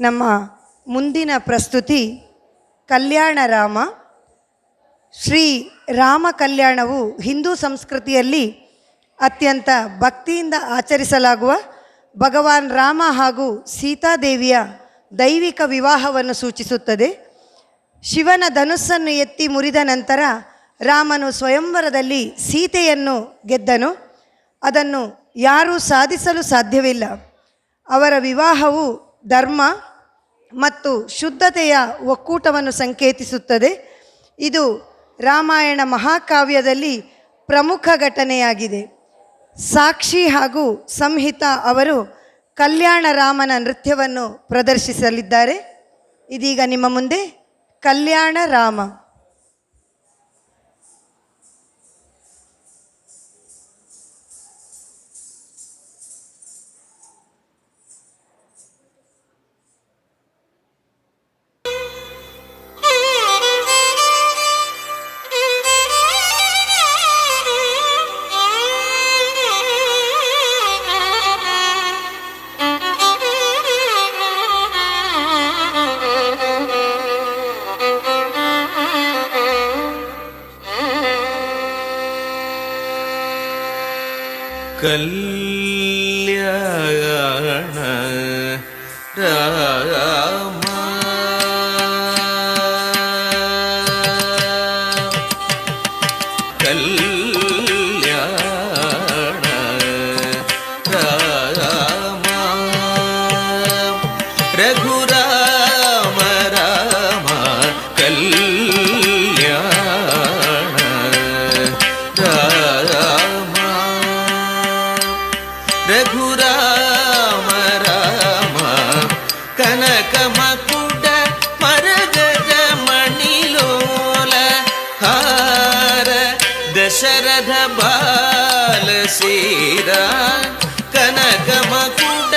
ನಮ್ಮ ಮುಂದಿನ ಪ್ರಸ್ತುತಿ ಕಲ್ಯಾಣ ರಾಮ. ಶ್ರೀ ರಾಮ ಕಲ್ಯಾಣವು ಹಿಂದೂ ಸಂಸ್ಕೃತಿಯಲ್ಲಿ ಅತ್ಯಂತ ಭಕ್ತಿಯಿಂದ ಆಚರಿಸಲಾಗುವ ಭಗವಾನ್ ರಾಮ ಹಾಗೂ ಸೀತಾದೇವಿಯ ದೈವಿಕ ವಿವಾಹವನ್ನು ಸೂಚಿಸುತ್ತದೆ. ಶಿವನ ಧನುಸ್ಸನ್ನು ಎತ್ತಿ ಮುರಿದ ನಂತರ ರಾಮನು ಸ್ವಯಂವರದಲ್ಲಿ ಸೀತೆಯನ್ನು ಗೆದ್ದನು. ಅದನ್ನು ಯಾರೂ ಸಾಧಿಸಲು ಸಾಧ್ಯವಿಲ್ಲ. ಅವರ ವಿವಾಹವು ಧರ್ಮ ಮತ್ತು ಶುದ್ಧತೆಯ ಒಕ್ಕೂಟವನ್ನು ಸಂಕೇತಿಸುತ್ತದೆ. ಇದು ರಾಮಾಯಣ ಮಹಾಕಾವ್ಯದಲ್ಲಿ ಪ್ರಮುಖ ಘಟನೆಯಾಗಿದೆ. ಸಾಕ್ಷಿ ಹಾಗೂ ಸಂಹಿತಾ ಅವರು ಕಲ್ಯಾಣ ರಾಮನ ನೃತ್ಯವನ್ನು ಪ್ರದರ್ಶಿಸಲಿದ್ದಾರೆ. ಇದೀಗ ನಿಮ್ಮ ಮುಂದೆ ಕಲ್ಯಾಣ ರಾಮ. كلا சீர கனகம கூட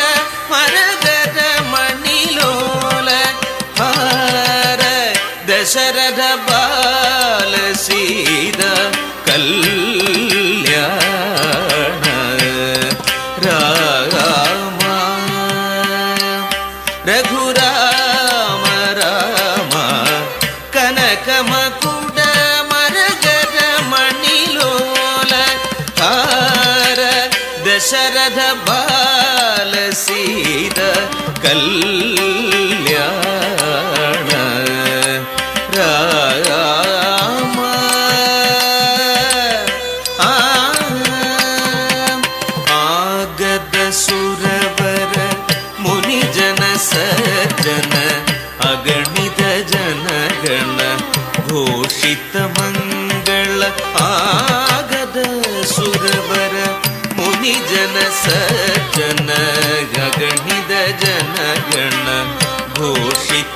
மரகத மணிலோல ஹார தசரத பால சீர கல் கல்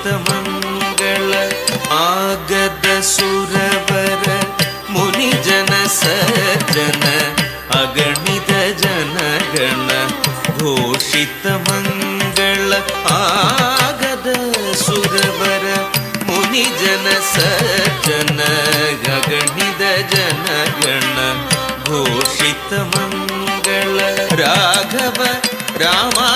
மங்கள ஆகத சுரவர முனிஜன சஜன அகணித ஜனகண கோஷித மங்கள ஆகத சுரவர முனிஜன சஜன அகணித ஜனகண கோஷித மங்கள ராகவ ராமா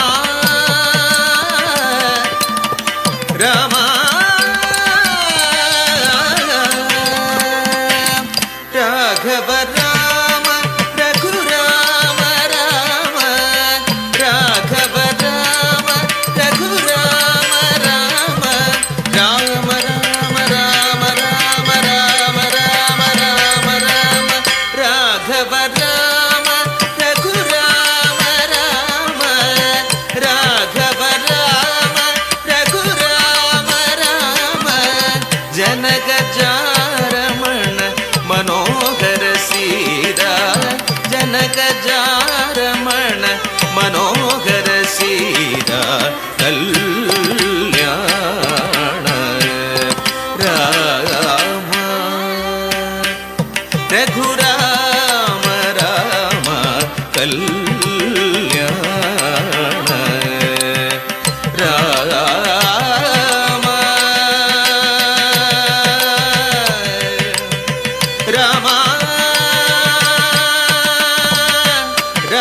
ದೇವಿ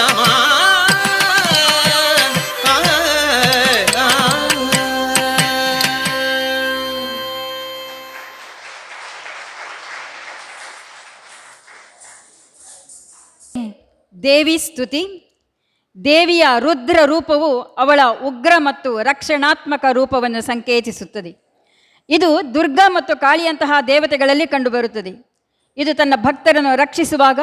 ಸ್ತುತಿ. ದೇವಿಯ ರುದ್ರ ರೂಪವು ಅವಳ ಉಗ್ರ ಮತ್ತು ರಕ್ಷಣಾತ್ಮಕ ರೂಪವನ್ನು ಸಂಕೇತಿಸುತ್ತದೆ. ಇದು ದುರ್ಗಾ ಮತ್ತು ಕಾಳಿಯಂತಹ ದೇವತೆಗಳಲ್ಲಿ ಕಂಡುಬರುತ್ತದೆ. ಇದು ತನ್ನ ಭಕ್ತರನ್ನು ರಕ್ಷಿಸುವಾಗ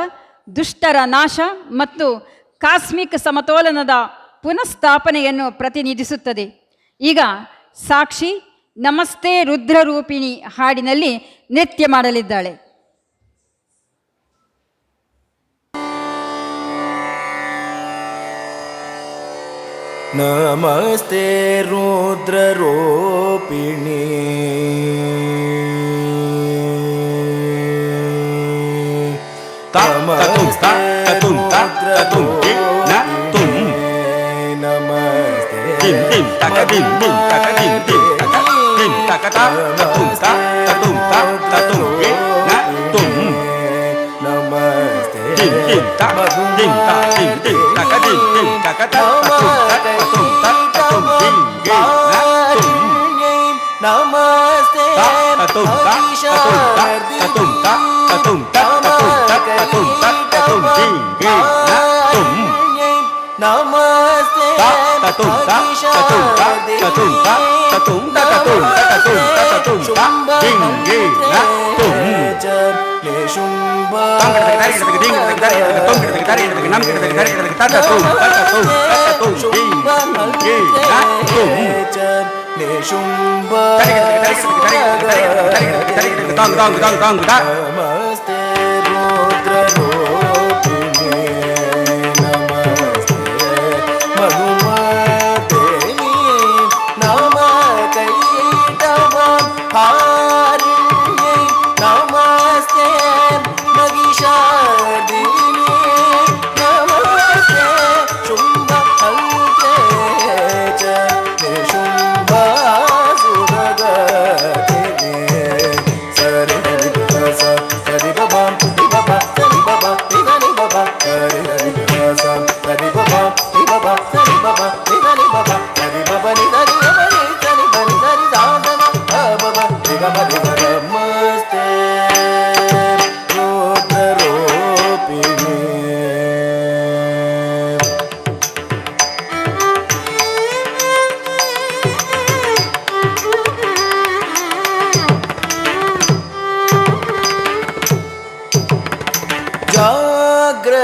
ದುಷ್ಟರ ನಾಶ ಮತ್ತು ಕಾಸ್ಮಿಕ್ ಸಮತೋಲನದ ಪುನಃಸ್ಥಾಪನೆಯನ್ನು ಪ್ರತಿನಿಧಿಸುತ್ತದೆ ಈಗ ಸಾಕ್ಷಿ ನಮಸ್ತೆ ರುದ್ರರೂಪಿಣಿ ಹಾಡಿನಲ್ಲಿ ನೃತ್ಯ ಮಾಡಲಿದ್ದಾಳೆ ನಮಸ್ತೆ ರುದ್ರರೂಪಿಣಿ ತತುಂ ತತುಂ tim tim ta ca tim tim ta ca tim tim ta ca tim ta ca ta ta tum ta ta tum ta ta tum ghế na tum tim tim ta tim ta tim tim ta ca tim tim ta ca ta ta tum ta ta tum ta ta tum tim ghế ngã tum Namaste ta ta tum ta ta tum ta ta tum ta ta tum ta ta tum ta ta tum ta ta tum tim ghế ngã tum Namaste ta ta tùng ta ta tùng ta ta tùng ta ta tùng ta ta tùng ta ta tùng ta ta tùng ta ding ding na tùng tăng cái cái cái cái ding cái cái cái tùng cái cái cái cái năm cái cái cái cái ta ta tùng ta ta tùng ta ta tùng ding ding na tùng để chung bơ tang tang tang tang tang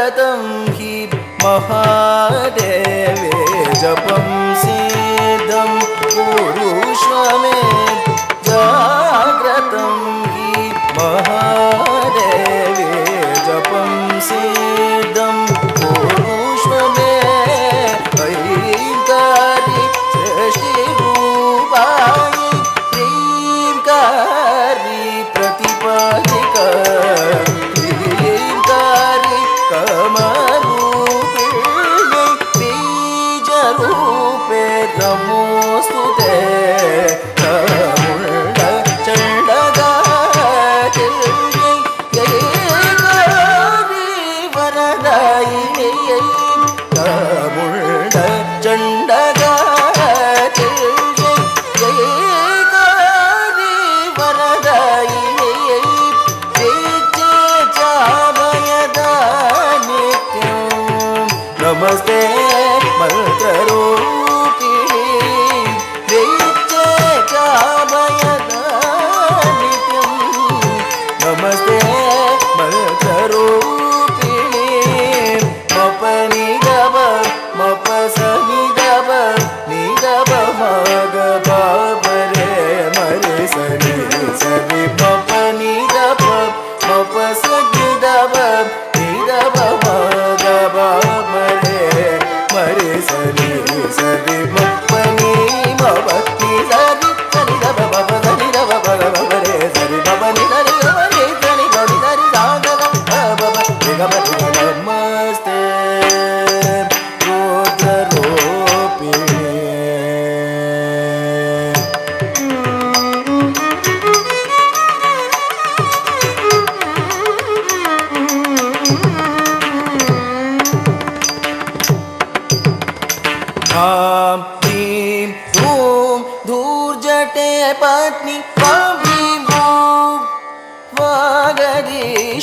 जाग्रतं हि महादेवे जपं सिद्धं कुरुष्व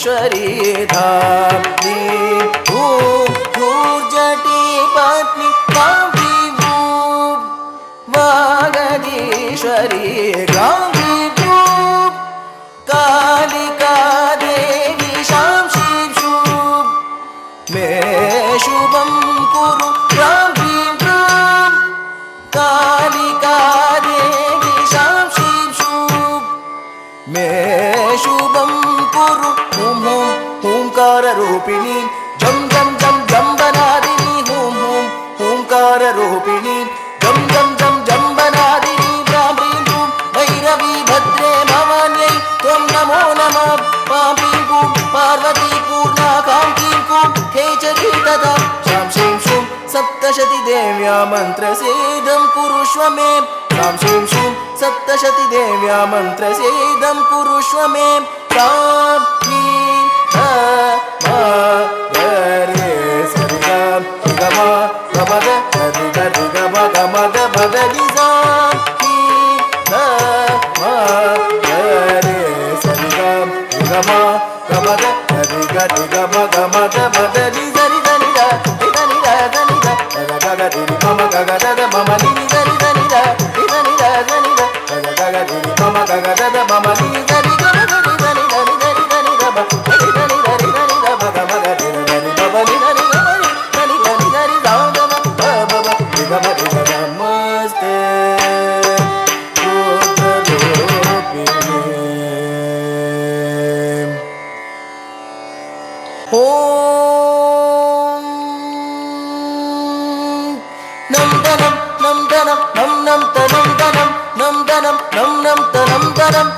शरी धामी ऊर्जटी पत्नी काव्री वागदीश्वरी गाम देव्या मन्त्रसेदं कुरुष्व मे। प्रांशीं श्री सप्तशति देव्या मन्त्रसेदं कुरुष्व मे। Oh! மரணம்